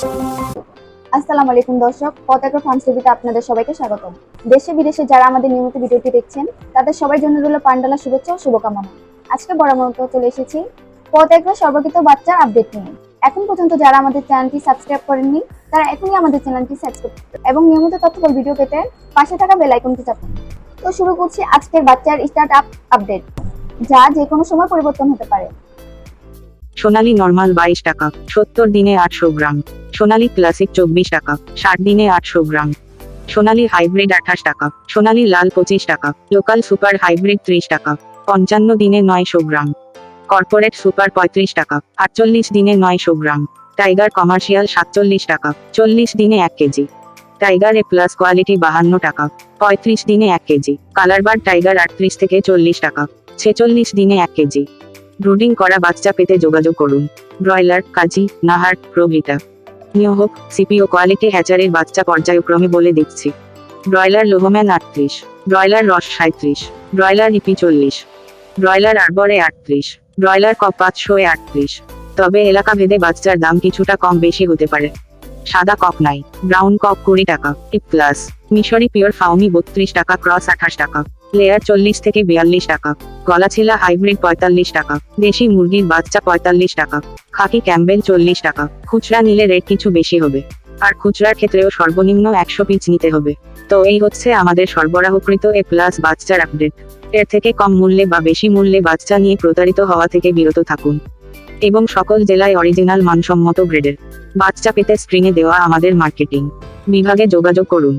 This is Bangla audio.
আসসালামু আলাইকুম দর্শক, পতাকা ফার্মস টিভিতে আপনাদের সবাইকে স্বাগতম। দেশে বিদেশে যারা আমাদের নিয়মিত ভিডিওটি দেখছেন, তাদের সবার জন্য রইল পান্ডালা শুভেচ্ছা ও শুভকামনা। আজকে বড় চলে এসেছি পতাকা বাচ্চার আপডেট নিয়ে। এখন পর্যন্ত যারা আমাদের চ্যানেলটি সাবস্ক্রাইব করেননি, তারা এখনই আমাদের চ্যানেলটি সাবস্ক্রাইব এবং নিয়মিত তথ্যবল ভিডিও পেতে পাশে থাকা বেল আইকনটি চাপুন। তো শুরু করছি আজকের বাচ্চার স্টার্ট আপ আপডেট যা যে কোনো সময় পরিবর্তন হতে পারে। সোনালী নর্মাল বাইশ টাকা, সত্তর দিনে আটশো গ্রাম। সোনালী ক্লাসিক চব্বিশ টাকা, ষাট দিনে আটশো গ্রাম। সোনালী হাইব্রিড আঠাশ টাকা, সোনালী লাল পঁচিশ টাকা লোকাল সুপার হাইব্রিড ত্রিশ টাকা, পঞ্চান্ন দিনে নয়শো গ্রাম। কর্পোরেট সুপার পঁয়ত্রিশ টাকা, আটচল্লিশ দিনে নয়শো গ্রাম। টাইগার কমার্শিয়াল সাতচল্লিশ টাকা, চল্লিশ দিনে এক KG. Tiger A plus quality বাহান্ন টাকা, পঁয়ত্রিশ দিনে এক কেজি। কালারবার টাইগার আটত্রিশ থেকে চল্লিশ টাকা, ছেচল্লিশ দিনে এক কেজি। ব্রুডিং করা বাচ্চা পেতে যোগাযোগ করুন। ব্রয়লার কাজী নাহার প্রভৃতা নিয়োগ, সিপিও কোয়ালিটি হ্যাচারের বাচ্চা পর্যায়ক্রমে বলে দিচ্ছি। ব্রয়লার লোহম্যান আটত্রিশ, ব্রয়লার রস সাঁত্রিশ ব্রয়লার ইপি চল্লিশ, ব্রয়লার আরবরে আটত্রিশ, ব্রয়লার কপ পাঁচশো আটত্রিশ। তবে এলাকা ভেদে বাচ্চার দাম কিছুটা কম বেশি হতে পারে। সাদা কপ নাই ব্রাউন কপ কুড়ি টাকা টিপ প্লাস মিশরি পিওর ফাউমি বত্রিশ টাকা ক্রস আঠাশ টাকা লেয়ার চল্লিশ থেকে বিয়াল্লিশ টাকা, গলাছিলা হাইব্রিড পঁয়তাল্লিশ টাকা, দেশি মুরগির বাচ্চা পঁয়তাল্লিশ টাকা, খাকি ক্যাম্বেল চল্লিশ টাকা, খুচরা নিলে রেট কিছু বেশি হবে, আর খুচরার ক্ষেত্রেও সর্বনিম্ন একশো পিস নিতে হবে। তো এই হচ্ছে আমাদের সরবরাহকৃত এ প্লাস বাচ্চার আপডেট এর থেকে কম মূল্যে বা বেশি মূল্যে বাচ্চা নিয়ে প্রতারিত হওয়া থেকে বিরত থাকুন। এবং সকল জেলায় অরিজিনাল মানসম্মত গ্রেডের বাচ্চা পেতে স্ক্রিনে দেওয়া আমাদের মার্কেটিং বিভাগে যোগাযোগ করুন।